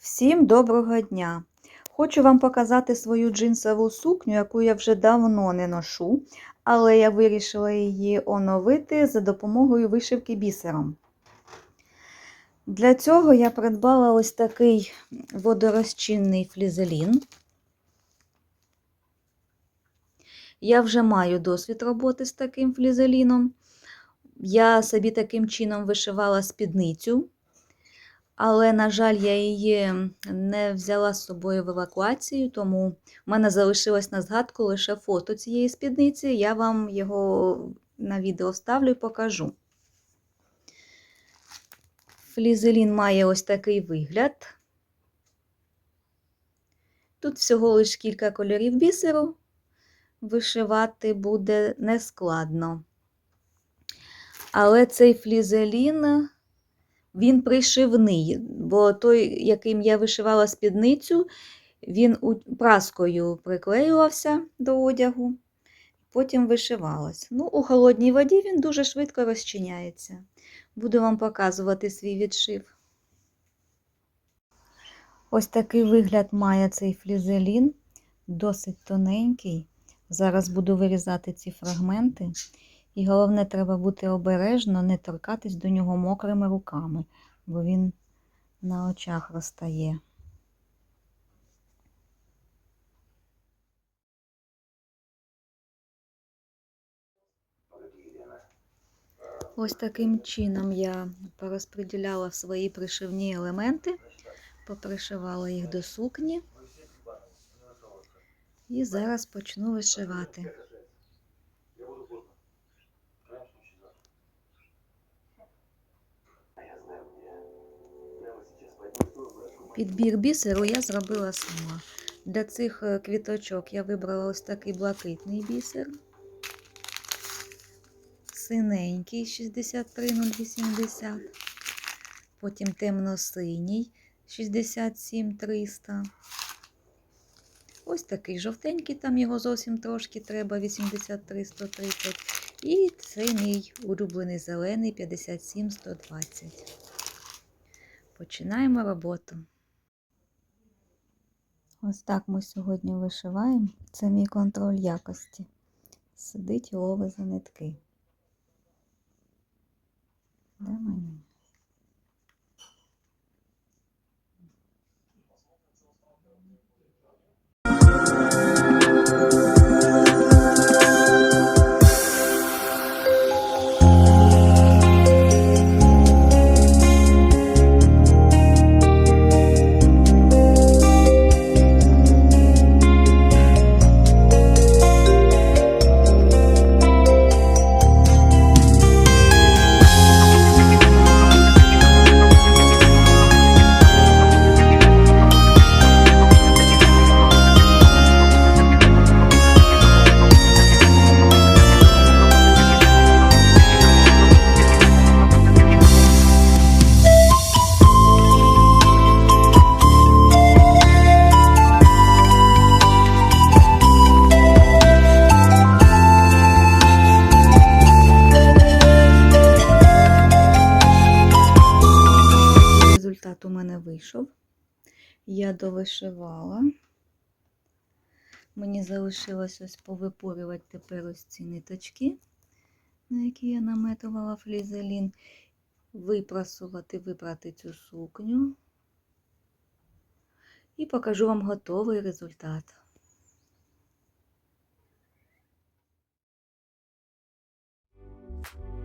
Всім доброго дня! Хочу вам показати свою джинсову сукню, яку я вже давно не ношу, але я вирішила її оновити за допомогою вишивки бісером. Для цього я придбала ось такий водорозчинний флізелін. Я вже маю досвід роботи з таким флізеліном. Я собі таким чином вишивала спідницю. Але, на жаль, я її не взяла з собою в евакуацію, тому в мене залишилось на згадку лише фото цієї спідниці. Я вам його на відео ставлю і покажу. Флізелін має ось такий вигляд. Тут всього лише кілька кольорів бісеру. Вишивати буде нескладно. Але цей флізелін він пришивний, бо той, яким я вишивала спідницю, він праскою приклеювався до одягу, потім вишивалась. Ну, у холодній воді він дуже швидко розчиняється. Буду вам показувати свій відшив. Ось такий вигляд має цей флізелін, досить тоненький. Зараз буду вирізати ці фрагменти. І головне, треба бути обережно, не торкатись до нього мокрими руками, бо він на очах розтає. Ось таким чином я порозподіляла свої пришивні елементи, попришивала їх до сукні. І зараз почну вишивати. Підбір бісеру я зробила сама. Для цих квіточок я вибрала ось такий блакитний бісер, синенький 63080, потім темно-синій 67300. Ось такий жовтенький, там його зовсім трошки треба 83130. І це мій улюблений зелений 57120. Починаємо роботу. Ось так ми сьогодні вишиваємо. Це мій контроль якості. Сидить і ловить за нитки. Де мені? я довишивала. Мені залишилось ось повипорювати тепер ось ці ниточки, на які я наметувала флізелін, випрасувати, вибрати цю сукню. І покажу вам готовий результат. you